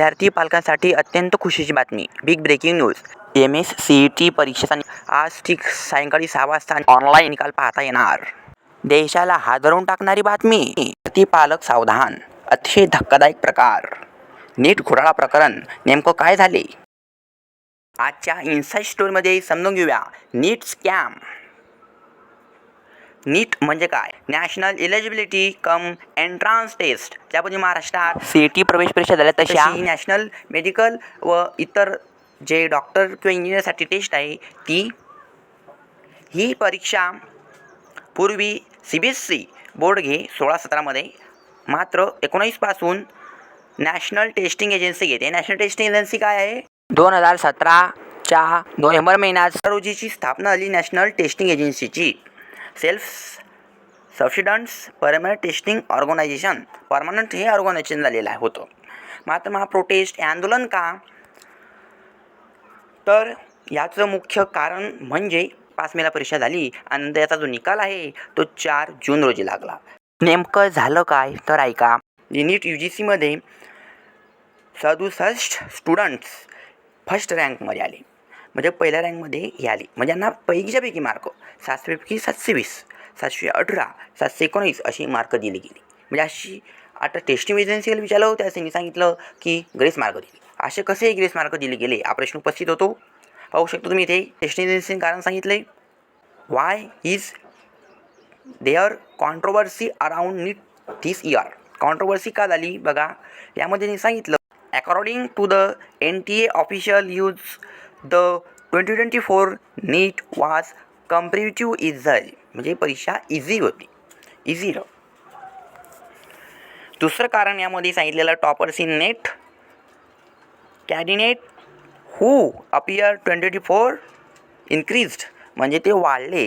विद्यार्थी पालकांसाठी अत्यंत खुशीची बातमी. Big breaking news M S C E T परीक्षेचा आज ठीक सायंकाळी सहा वाजता ऑनलाईन निकाल पाहता येणार. देशाला हादरवून टाकणारी बातमी. विद्यार्थी पालक सावधान. अतिशय धक्कादायक प्रकार. नीट घोटाळा प्रकरण. नेमकं काय झाले? आजच्या इन्साईट स्टोरीमध्ये समजून घेऊया. नीट स्कॅम नीट म्हणजे काय? National eligibility cum entrance test ज्यामध्ये महाराष्ट्रात सी टी प्रवेश परीक्षा झाल्या तशा. ही नॅशनल मेडिकल व इतर जे डॉक्टर किंवा इंजिनिअरसाठी टेस्ट आहे ती ही परीक्षा पूर्वी C B S C board घे सोळा सतरामध्ये मात्र एकोणीसपासून नॅशनल टेस्टिंग एजन्सी घेते. नॅशनल टेस्टिंग एजन्सी काय आहे? दोन हजार सतराच्या नोव्हेंबर महिन्यात रोजीची स्थापना झाली नॅशनल टेस्टिंग एजन्सीची self subsidence permanent testing organization permanent हे ऑर्गनायझेशन झालेलं आहे होतं. मात्र महा प्रोटेस्ट हे आंदोलन का? तर याचं मुख्य कारण म्हणजे पाच मेला परीक्षा झाली आणि त्याचा जो निकाल आहे तो चार जून रोजी लागला. नेमकं झालं काय? तर ऐका. नीट यू जी सीमध्ये सदुसष्ट स्टुडंट्स फर्स्ट रँकमध्ये आले. म्हणजे पहिल्या रँकमध्ये हे आले. म्हणजे यांना पैकीच्यापैकी मार्क सातशेपैकी सातशे वीस सातशे अठरा सातशे एकोणीस अशी मार्क दिली गेली. म्हणजे अशी आता टेस्टिंग एजन्सीला विचारलं होतं त्यांनी सांगितलं की ग्रेस मार्क दिली. असे कसे ग्रेस मार्क दिले गेले? हा प्रश्न उपस्थित होतो. पाहू शकतो तुम्ही इथे टेस्टिंग एजन्सीने कारण सांगितले. Why is there controversy around NEET this year controversy का झाली? बघा. यामध्ये सांगितलं according to the N T A official use the twenty twenty four NEET was comparative झाली म्हणजे परीक्षा इझी होती. इझी दुसरं कारण यामध्ये सांगितलेलं toppers in net candidate who appear twenty four increased म्हणजे ते वाढले.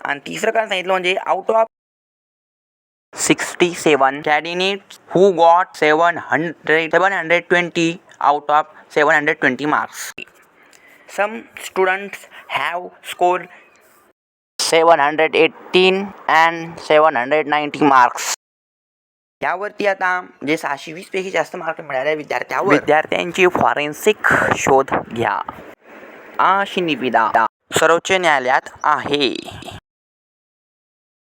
आणि तिसरं कारण सांगितलं म्हणजे out of 67 candidates who got 700, 720 out of 720 marks. Some students have scored 718 and 790 marks. त्यावरती आता जे सहाशे वीस जास्त मार्क मिळाले विद्यार्थ्यावर विद्यार्थ्यांची फॉरेन्सिक शोध घ्या अशी निविदा सर्वोच्च न्यायालयात आहे